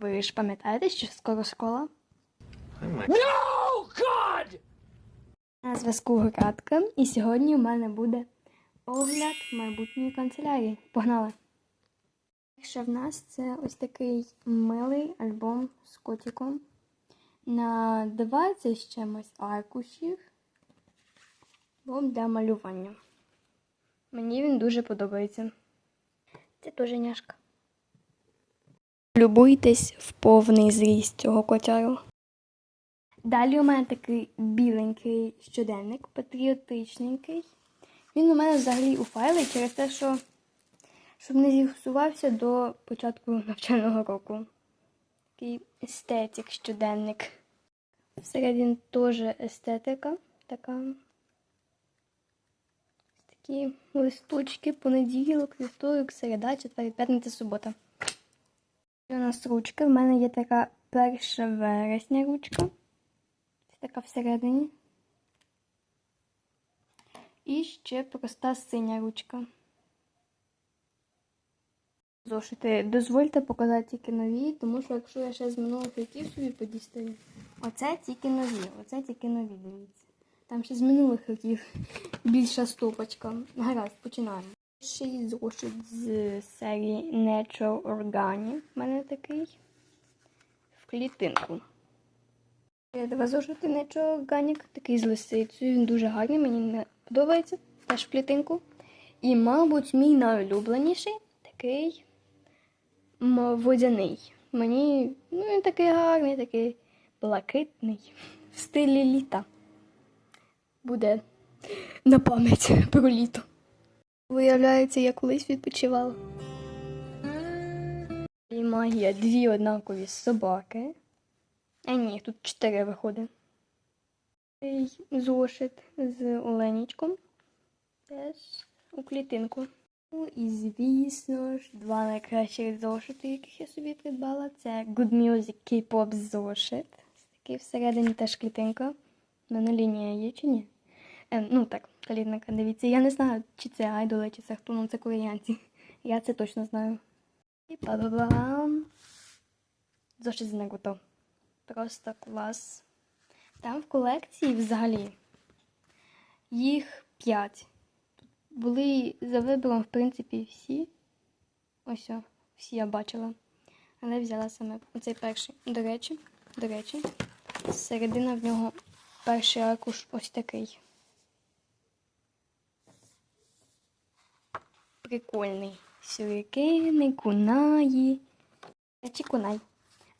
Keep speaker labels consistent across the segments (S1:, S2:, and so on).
S1: Ви ж пам'ятаєте, що скоро школа?
S2: No, God!
S1: На зв'язку Градка, і сьогодні у мене буде огляд майбутньої канцелярії. Погнали! Перше в нас це ось такий милий альбом з котиком на 20 з чимось аркушів. Альбом для малювання. Мені він дуже подобається. Це дуже няшка. Любуйтесь в повний зріст цього котяру. Далі у мене такий біленький щоденник, патріотичненький. Він у мене взагалі у файлі через те, що щоб не зіпсувався до початку навчального року. Такий естетик щоденник. Всередині теж естетика. Така. Такі листочки, понеділок, вівторок, середа, четвер, п'ятниця, субота. Нас ручка. В мене є така 1 вересня ручка. Ось така всередині. І ще проста синя ручка. Зошити. Дозвольте показати тільки нові, тому що якщо я ще з минулих років собі подістаю. Оце тільки нові, оце тільки нові, дивіться. Там ще з минулих років більша стопочка. Гаразд, починаємо. Ще й зошит з серії Natural Organic. У мене такий в клітинку. Є два зошити Natural Organic, такий з лисицею. Він дуже гарний, мені подобається. Теж в клітинку. І, мабуть, мій найулюбленіший такий водяний. Мені ну, він такий гарний, такий блакитний в стилі літа. Буде на пам'ять про літо. Виявляється, я колись відпочивала. І магія дві однакові собаки. А ні, тут чотири виходить. Зошит з оленічком. Теж у клітинку. Ну і звісно ж, два найкращих зошити, яких я собі придбала. Це Good Music K-pop зошит. Такий всередині теж клітинка. У мене лінія є чи ні? Е, ну так, калітника, дивіться. Я не знаю, чи це айдоли, чи це хто, ну це корейянці. Я це точно знаю. І па-ба-бам. Зошит з Наруто. Просто клас. Там в колекції взагалі їх п'ять. Були за вибором, в принципі, всі. Ось, о, всі я бачила. Але взяла саме оцей перший. До речі, до речі, середина в нього перший аркуш ось такий. Прикольний. Сюрикини, кунаї. Чи кунай.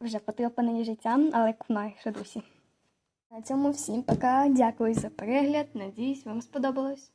S1: Вже потрапаний життям, але кунай ще досі. На цьому всім пока. Дякую за перегляд. Надіюсь, вам сподобалось.